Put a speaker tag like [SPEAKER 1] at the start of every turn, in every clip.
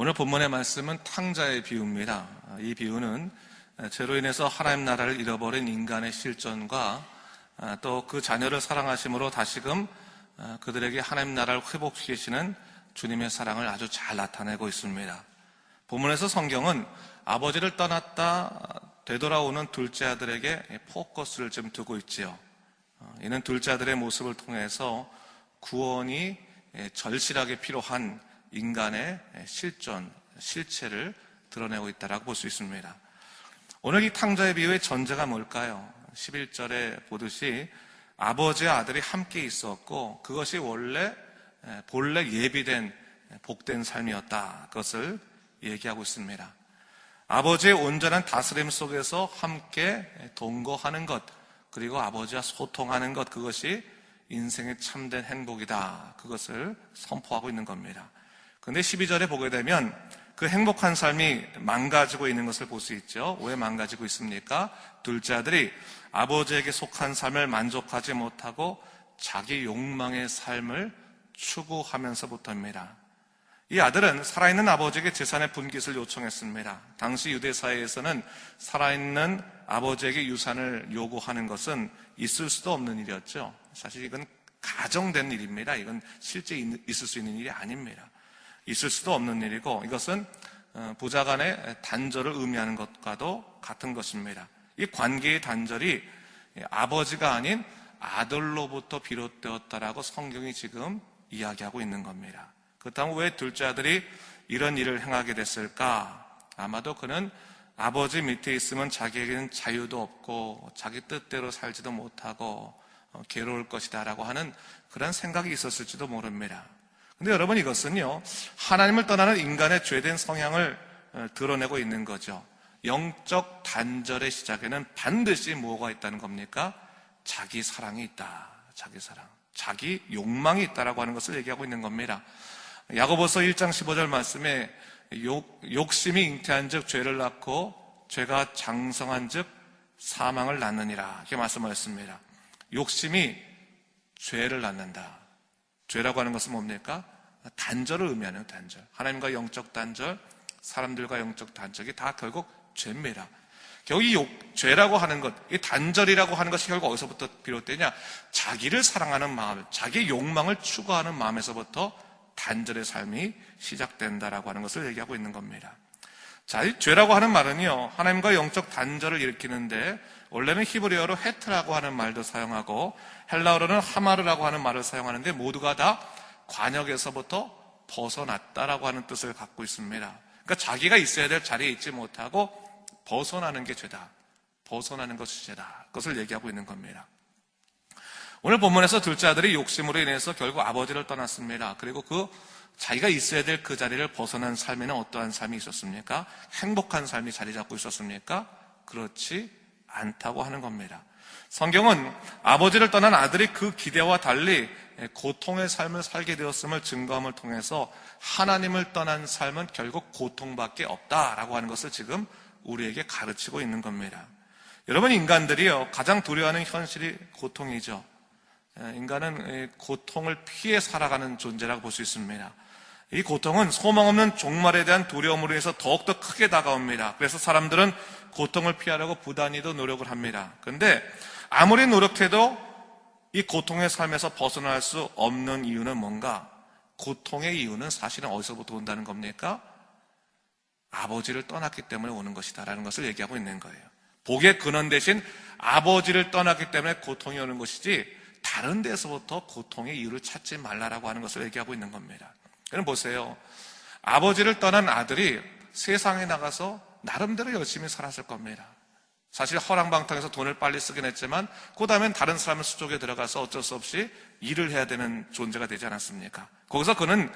[SPEAKER 1] 오늘 본문의 말씀은 탕자의 비유입니다. 이 비유는 죄로 인해서 하나님 나라를 잃어버린 인간의 실존과 또 그 자녀를 사랑하심으로 다시금 그들에게 하나님 나라를 회복시키시는 주님의 사랑을 아주 잘 나타내고 있습니다. 본문에서 성경은 아버지를 떠났다 되돌아오는 둘째 아들에게 포커스를 좀 두고 있지요. 이는 둘째 아들의 모습을 통해서 구원이 절실하게 필요한 인간의 실존, 실체를 드러내고 있다고 볼 수 있습니다. 오늘 이 탕자의 비유의 전제가 뭘까요? 11절에 보듯이 아버지와 아들이 함께 있었고 그것이 원래 본래 예비된 복된 삶이었다. 그것을 얘기하고 있습니다. 아버지의 온전한 다스림 속에서 함께 동거하는 것, 그리고 아버지와 소통하는 것, 그것이 인생의 참된 행복이다. 그것을 선포하고 있는 겁니다. 근데 12절에 보게 되면 그 행복한 삶이 망가지고 있는 것을 볼 수 있죠. 왜 망가지고 있습니까? 둘째 아들이 아버지에게 속한 삶을 만족하지 못하고 자기 욕망의 삶을 추구하면서부터입니다. 이 아들은 살아있는 아버지에게 재산의 분깃을 요청했습니다. 당시 유대 사회에서는 살아있는 아버지에게 유산을 요구하는 것은 있을 수도 없는 일이었죠. 사실 이건 가정된 일입니다. 이건 실제 있을 수 있는 일이 아닙니다. 있을 수도 없는 일이고 이것은 어, 부자 간의 단절을 의미하는 것과도 같은 것입니다. 이 관계의 단절이 아버지가 아닌 아들로부터 비롯되었다라고 성경이 지금 이야기하고 있는 겁니다. 그렇다면 왜 둘째 아들이 이런 일을 행하게 됐을까? 아마도 그는 아버지 밑에 있으면 자기에게는 자유도 없고 자기 뜻대로 살지도 못하고 어, 괴로울 것이다라고 하는 그런 생각이 있었을지도 모릅니다. 근데 여러분 이것은요, 하나님을 떠나는 인간의 죄된 성향을 어, 드러내고 있는 거죠. 영적 단절의 시작에는 반드시 뭐가 있다는 겁니까? 자기 사랑이 있다. 자기 사랑. 자기 욕망이 있다라고 하는 것을 얘기하고 있는 겁니다. 야고보서 1장 15절 말씀에 욕, 욕심이 잉태한 즉 죄를 낳고 죄가 장성한 즉 사망을 낳느니라. 이렇게 말씀하셨습니다. 욕심이 죄를 낳는다. 죄라고 하는 것은 뭡니까? 단절을 의미하는 단절. 하나님과 영적 단절, 사람들과 영적 단절이 다 결국 죄입니다. 결국 이 욕, 죄라고 하는 것, 이 단절이라고 하는 것이 결국 어디서부터 비롯되냐? 자기를 사랑하는 마음, 자기 욕망을 추구하는 마음에서부터 단절의 삶이 시작된다라고 하는 것을 얘기하고 있는 겁니다. 자, 이 죄라고 하는 말은요, 하나님과 영적 단절을 일으키는데, 원래는 히브리어로 헤트라고 하는 말도 사용하고, 헬라어로는 하마르라고 하는 말을 사용하는데, 모두가 다 관역에서부터 벗어났다라고 하는 뜻을 갖고 있습니다. 그러니까 자기가 있어야 될 자리에 있지 못하고, 벗어나는 게 죄다. 벗어나는 것이 죄다. 그것을 얘기하고 있는 겁니다. 오늘 본문에서 둘째 아들이 욕심으로 인해서 결국 아버지를 떠났습니다. 그리고 그 자기가 있어야 될 그 자리를 벗어난 삶에는 어떠한 삶이 있었습니까? 행복한 삶이 자리 잡고 있었습니까? 그렇지 않다고 하는 겁니다. 성경은 아버지를 떠난 아들이 그 기대와 달리 고통의 삶을 살게 되었음을 증거함을 통해서 하나님을 떠난 삶은 결국 고통밖에 없다라고 하는 것을 지금 우리에게 가르치고 있는 겁니다. 여러분 인간들이요 가장 두려워하는 현실이 고통이죠. 인간은 고통을 피해 살아가는 존재라고 볼 수 있습니다. 이 고통은 소망 없는 종말에 대한 두려움으로 해서 더욱더 크게 다가옵니다. 그래서 사람들은 고통을 피하려고 부단히도 노력을 합니다. 그런데 아무리 노력해도 이 고통의 삶에서 벗어날 수 없는 이유는 뭔가? 고통의 이유는 사실은 어디서부터 온다는 겁니까? 아버지를 떠났기 때문에 오는 것이다라는 것을 얘기하고 있는 거예요. 복의 근원 대신 아버지를 떠났기 때문에 고통이 오는 것이지 다른 데서부터 고통의 이유를 찾지 말라라고 하는 것을 얘기하고 있는 겁니다. 그럼 보세요. 아버지를 떠난 아들이 세상에 나가서 나름대로 열심히 살았을 겁니다. 사실 허랑방탕에서 돈을 빨리 쓰긴 했지만 그 다음엔 다른 사람의 수족에 들어가서 어쩔 수 없이 일을 해야 되는 존재가 되지 않았습니까? 거기서 그는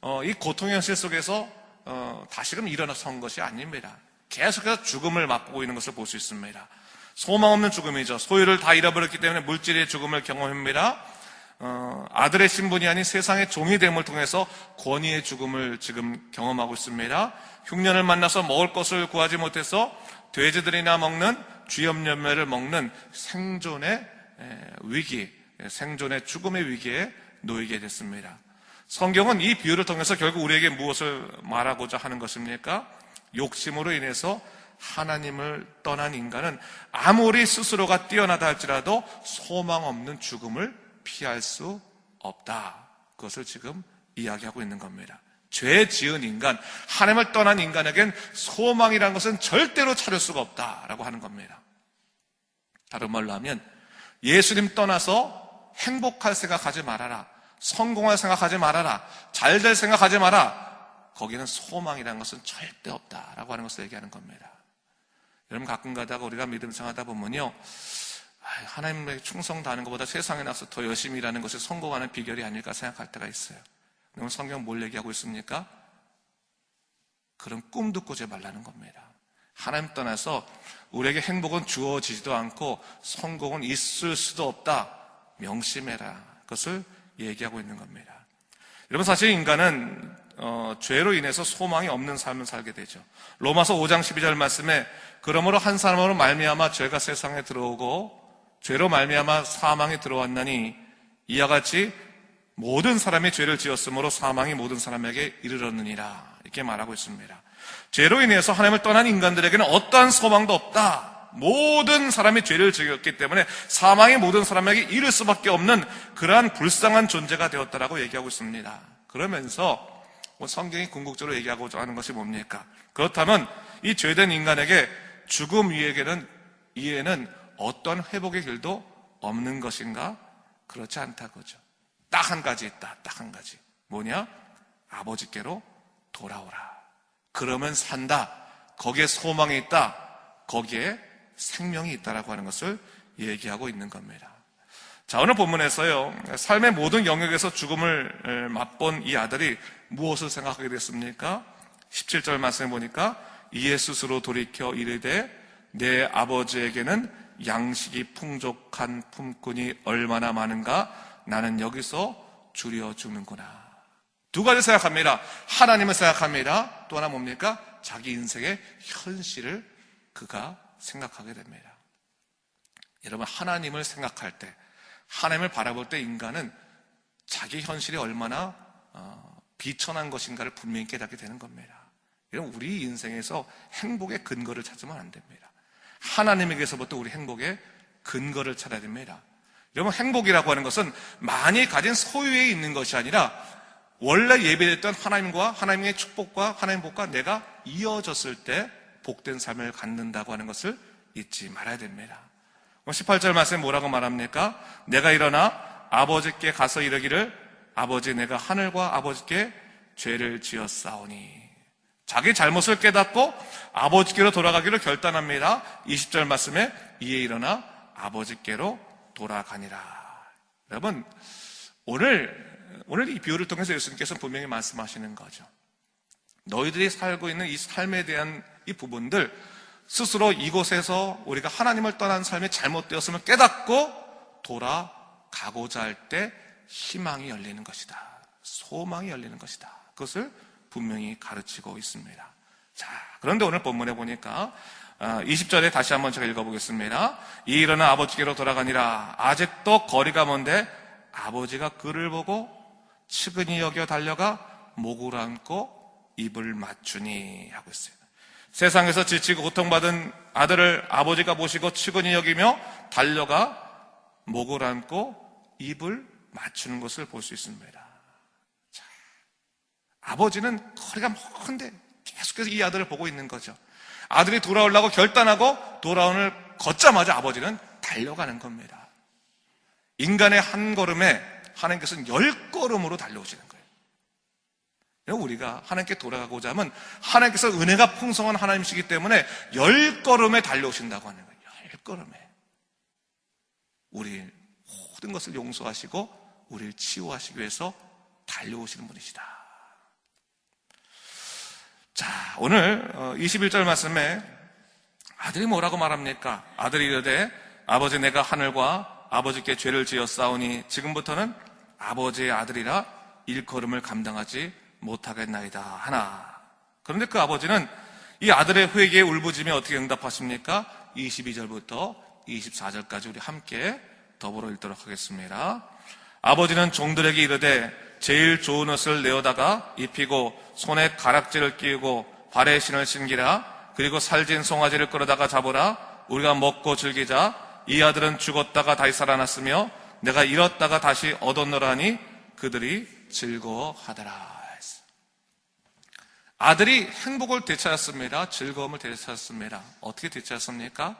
[SPEAKER 1] 어, 이 고통의 현실 속에서 어, 다시금 일어나선 것이 아닙니다. 계속해서 죽음을 맛보고 있는 것을 볼 수 있습니다. 소망 없는 죽음이죠. 소유를 다 잃어버렸기 때문에 물질의 죽음을 경험합니다. 어, 아들의 신분이 아닌 세상의 종이 됨을 통해서 권위의 죽음을 지금 경험하고 있습니다. 흉년을 만나서 먹을 것을 구하지 못해서 돼지들이나 먹는 쥐염염매를 먹는 생존의 위기, 생존의 죽음의 위기에 놓이게 됐습니다. 성경은 이 비유를 통해서 결국 우리에게 무엇을 말하고자 하는 것입니까? 욕심으로 인해서 하나님을 떠난 인간은 아무리 스스로가 뛰어나다 할지라도 소망 없는 죽음을 피할 수 없다. 그것을 지금 이야기하고 있는 겁니다. 죄 지은 인간, 하나님을 떠난 인간에겐 소망이라는 것은 절대로 찾을 수가 없다라고 하는 겁니다. 다른 말로 하면 예수님 떠나서 행복할 생각하지 말아라. 성공할 생각하지 말아라. 잘 될 생각하지 마라. 거기는 소망이라는 것은 절대 없다라고 하는 것을 얘기하는 겁니다. 여러분 가끔 가다가 우리가 믿음 생활하다 보면요. 하나님에게 충성 다하는 것보다 세상에 나서 더 열심히 일하는 것이 성공하는 비결이 아닐까 생각할 때가 있어요. 그러면 성경 뭘 얘기하고 있습니까? 그런 꿈도 꾸지 말라는 겁니다. 하나님 떠나서 우리에게 행복은 주어지지도 않고 성공은 있을 수도 없다. 명심해라. 그것을 얘기하고 있는 겁니다. 여러분 사실 인간은 어, 죄로 인해서 소망이 없는 삶을 살게 되죠. 로마서 5장 12절 말씀에 그러므로 한 사람으로 말미암아 죄가 세상에 들어오고 죄로 말미암아 사망이 들어왔나니 이와 같이 모든 사람이 죄를 지었으므로 사망이 모든 사람에게 이르렀느니라 이렇게 말하고 있습니다. 죄로 인해서 하나님을 떠난 인간들에게는 어떠한 소망도 없다. 모든 사람이 죄를 지었기 때문에 사망이 모든 사람에게 이를 수밖에 없는 그러한 불쌍한 존재가 되었다라고 얘기하고 있습니다. 그러면서 뭐 성경이 궁극적으로 얘기하고자 하는 것이 뭡니까? 그렇다면 이 죄된 인간에게 죽음 위에게는 이에는 어떤 회복의 길도 없는 것인가? 그렇지 않다고죠. 딱 한 가지 있다. 딱 한 가지. 뭐냐? 아버지께로 돌아오라. 그러면 산다. 거기에 소망이 있다. 거기에 생명이 있다라고 하는 것을 얘기하고 있는 겁니다. 자, 오늘 본문에서요, 삶의 모든 영역에서 죽음을 맛본 이 아들이 무엇을 생각하게 됐습니까? 17절 말씀해 보니까 이에 스스로 돌이켜 이르되 내 아버지에게는 양식이 풍족한 품꾼이 얼마나 많은가 나는 여기서 줄여주는구나. 두 가지 생각합니다. 하나님을 생각합니다. 또 하나 뭡니까? 자기 인생의 현실을 그가 생각하게 됩니다. 여러분, 하나님을 생각할 때, 하나님을 바라볼 때 인간은 자기 현실이 얼마나 어, 비천한 것인가를 분명히 깨닫게 되는 겁니다. 여러분, 우리 인생에서 행복의 근거를 찾으면 안 됩니다. 하나님에게서부터 우리 행복의 근거를 찾아야 됩니다. 여러분, 행복이라고 하는 것은 많이 가진 소유에 있는 것이 아니라 원래 예배됐던 하나님과 하나님의 축복과 하나님 복과 내가 이어졌을 때 복된 삶을 갖는다고 하는 것을 잊지 말아야 됩니다. 18절 말씀에 뭐라고 말합니까? 내가 일어나 아버지께 가서 이르기를 아버지 내가 하늘과 아버지께 죄를 지었사오니 자기 잘못을 깨닫고 아버지께로 돌아가기를 결단합니다. 20절 말씀에 이에 일어나 아버지께로 돌아가니라. 여러분 오늘 오늘 이 비유를 통해서 예수님께서 분명히 말씀하시는 거죠. 너희들이 살고 있는 이 삶에 대한 이 부분들 스스로 이곳에서 우리가 하나님을 떠난 삶이 잘못되었음을 깨닫고 돌아가고자 할 때 희망이 열리는 것이다. 소망이 열리는 것이다. 그것을 분명히 가르치고 있습니다. 자, 그런데 오늘 본문에 보니까 20절에 다시 한번 제가 읽어보겠습니다. 이 일어나 아버지께로 돌아가니라. 아직도 거리가 먼데 아버지가 그를 보고 측은히 여겨 달려가 목을 안고 입을 맞추니 하고 있어요. 세상에서 지치고 고통받은 아들을 아버지가 모시고 측은히 여기며 달려가 목을 안고 입을 맞추는 것을 볼 수 있습니다. 자, 아버지는 거리가 먼데 계속해서 이 아들을 보고 있는 거죠. 아들이 돌아오려고 결단하고 돌아오늘 걷자마자 아버지는 달려가는 겁니다. 인간의 한 걸음에 하나님께서는 열 걸음으로 달려오시는 거예요. 우리가 하나님께 돌아가고자 하면 하나님께서 은혜가 풍성한 하나님이시기 때문에 열 걸음에 달려오신다고 하는 거예요. 열 걸음에. 우리 모든 것을 용서하시고 우리를 치유하시기 위해서 달려오시는 분이시다. 자, 오늘 21절 어, 말씀에 아들이 뭐라고 말합니까? 아들이 이르되 아버지 내가 하늘과 아버지께 죄를 싸우니 지금부터는 아버지의 아들이라 일걸음을 감당하지 못하겠나이다 하나. 그런데 그 아버지는 이 아들의 회개에 울부짖으며 어떻게 응답하십니까? 22절부터 24절까지 우리 함께 더불어 읽도록 하겠습니다. 아버지는 종들에게 이르되 제일 좋은 옷을 내어다가 입히고 손에 가락지를 끼우고 발에 신을 신기라 그리고 살진 송아지를 끌어다가 잡으라 우리가 먹고 즐기자 이 아들은 죽었다가 다시 살아났으며 내가 잃었다가 다시 얻었노라니 그들이 즐거워하더라. 아들이 행복을 되찾았습니다. 즐거움을 되찾았습니다. 어떻게 되찾았습니까?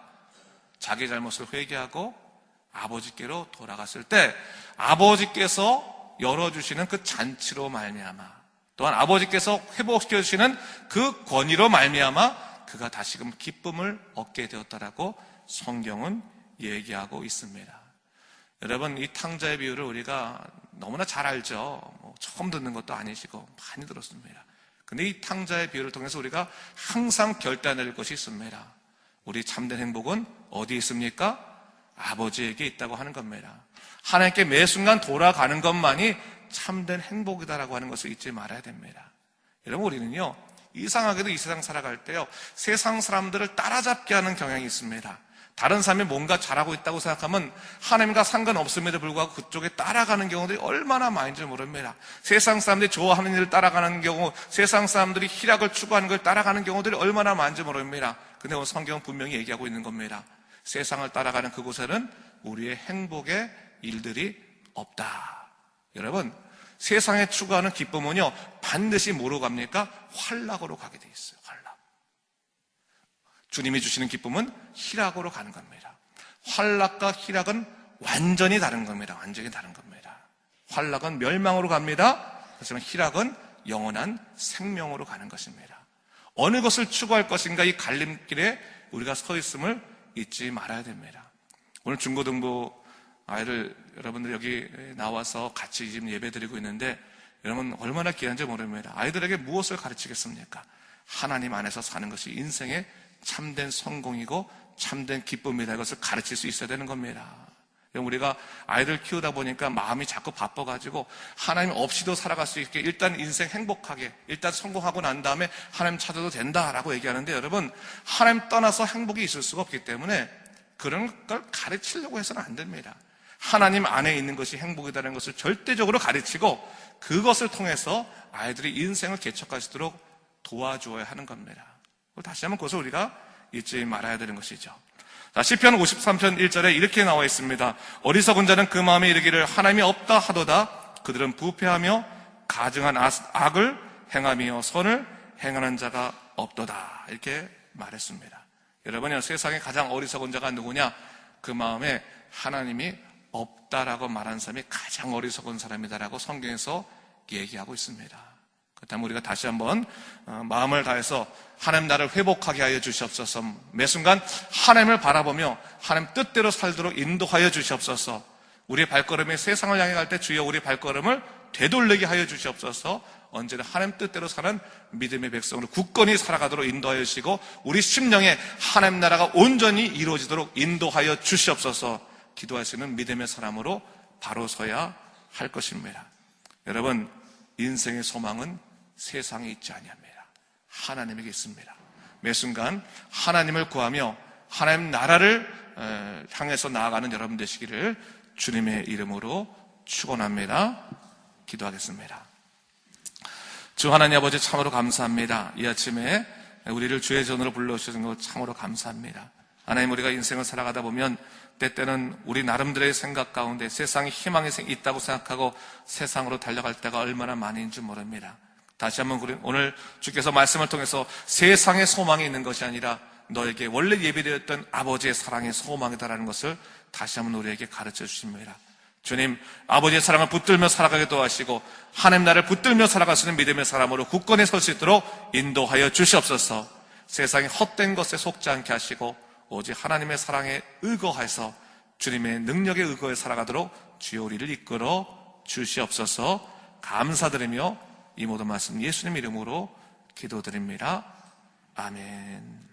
[SPEAKER 1] 자기 잘못을 회개하고 아버지께로 돌아갔을 때 아버지께서 열어주시는 그 잔치로 말미암아 또한 아버지께서 회복시켜 주시는 그 권위로 말미암아 그가 다시금 기쁨을 얻게 되었다라고 성경은 얘기하고 있습니다. 여러분 이 탕자의 비유를 우리가 너무나 잘 알죠. 뭐 처음 듣는 것도 아니시고 많이 들었습니다. 근데 이 탕자의 비유를 통해서 우리가 항상 결단할 것이 있습니다. 우리 참된 행복은 어디 있습니까? 아버지에게 있다고 하는 겁니다. 하나님께 매 순간 돌아가는 것만이 참된 행복이다라고 하는 것을 잊지 말아야 됩니다. 여러분 우리는요 이상하게도 이 세상 살아갈 때요 세상 사람들을 따라잡게 하는 경향이 있습니다. 다른 사람이 뭔가 잘하고 있다고 생각하면 하나님과 상관없음에도 불구하고 그쪽에 따라가는 경우들이 얼마나 많은지 모릅니다. 세상 사람들이 좋아하는 일을 따라가는 경우, 세상 사람들이 희락을 추구하는 걸 따라가는 경우들이 얼마나 많은지 모릅니다. 근데 오늘 성경은 분명히 얘기하고 있는 겁니다. 세상을 따라가는 그곳에는 우리의 행복의 일들이 없다. 여러분, 세상에 추구하는 기쁨은요, 반드시 뭐로 갑니까? 환락으로 가게 돼 있어요. 환락. 주님이 주시는 기쁨은 희락으로 가는 겁니다. 환락과 희락은 완전히 다른 겁니다. 완전히 다른 겁니다. 환락은 멸망으로 갑니다. 하지만 희락은 영원한 생명으로 가는 것입니다. 어느 것을 추구할 것인가 이 갈림길에 우리가 서 있음을 잊지 말아야 됩니다. 오늘 중고등부 아이를 여러분들 여기 나와서 같이 지금 예배 드리고 있는데 여러분 얼마나 귀한지 모릅니다. 아이들에게 무엇을 가르치겠습니까? 하나님 안에서 사는 것이 인생의 참된 성공이고 참된 기쁨이다 이것을 가르칠 수 있어야 되는 겁니다. 우리가 아이들 키우다 보니까 마음이 자꾸 바빠가지고 하나님 없이도 살아갈 수 있게 일단 인생 행복하게 일단 성공하고 난 다음에 하나님 찾아도 된다라고 얘기하는데 여러분 하나님 떠나서 행복이 있을 수가 없기 때문에 그런 걸 가르치려고 해서는 안 됩니다. 하나님 안에 있는 것이 행복이다는 것을 절대적으로 가르치고 그것을 통해서 아이들이 인생을 개척할 수 있도록 도와주어야 하는 겁니다. 다시 한번 그것을 우리가 잊지 말아야 되는 것이죠. 자, 시편 53편 1절에 이렇게 나와 있습니다. 어리석은 자는 그 마음에 이르기를 하나님이 없다 하도다 그들은 부패하며 가증한 아, 악을 행하며 선을 행하는 자가 없도다. 이렇게 말했습니다. 여러분이 세상에 가장 어리석은 자가 누구냐? 그 마음에 하나님이 없다라고 말하는 사람이 가장 어리석은 사람이다라고 성경에서 얘기하고 있습니다. 그렇다면 우리가 다시 한번 어, 마음을 다해서 하나님 나를 회복하게 하여 주시옵소서. 매 순간 하나님을 바라보며 하나님 뜻대로 살도록 인도하여 주시옵소서. 우리의 발걸음이 세상을 향해 갈 때 주여 우리 발걸음을 되돌리게 하여 주시옵소서. 언제나 하나님 뜻대로 사는 믿음의 백성으로 굳건히 살아가도록 인도하여 주시고 우리 심령에 하나님 나라가 온전히 이루어지도록 인도하여 주시옵소서. 기도하시는 믿음의 사람으로 바로 서야 할 것입니다. 여러분 인생의 소망은 세상에 있지 아니합니다. 하나님에게 있습니다. 매 순간 하나님을 구하며 하나님 나라를 향해서 나아가는 여러분 되시기를 주님의 이름으로 축원합니다. 기도하겠습니다. 주 하나님 아버지 참으로 감사합니다. 이 아침에 우리를 주의 전으로 불러주신 것 참으로 감사합니다. 하나님 우리가 인생을 살아가다 보면 때때는 우리 나름대로의 생각 가운데 세상에 희망이 있다고 생각하고 세상으로 달려갈 때가 얼마나 많은지 모릅니다. 다시 한번 오늘 주께서 말씀을 통해서 세상의 소망이 있는 것이 아니라 너에게 원래 예비되었던 아버지의 사랑의 소망이다라는 것을 다시 한번 우리에게 가르쳐 주십니다. 주님, 아버지의 사랑을 붙들며 살아가게 도와시고 하나님 나를 붙들며 살아갈 수 있는 믿음의 사람으로 굳건히 설 수 있도록 인도하여 주시옵소서. 세상에 헛된 것에 속지 않게 하시고 오직 하나님의 사랑에 의거해서 주님의 능력에 의거해 살아가도록 주여 우리를 이끌어 주시옵소서 감사드리며 이 모든 말씀 예수님 이름으로 기도드립니다. 아멘.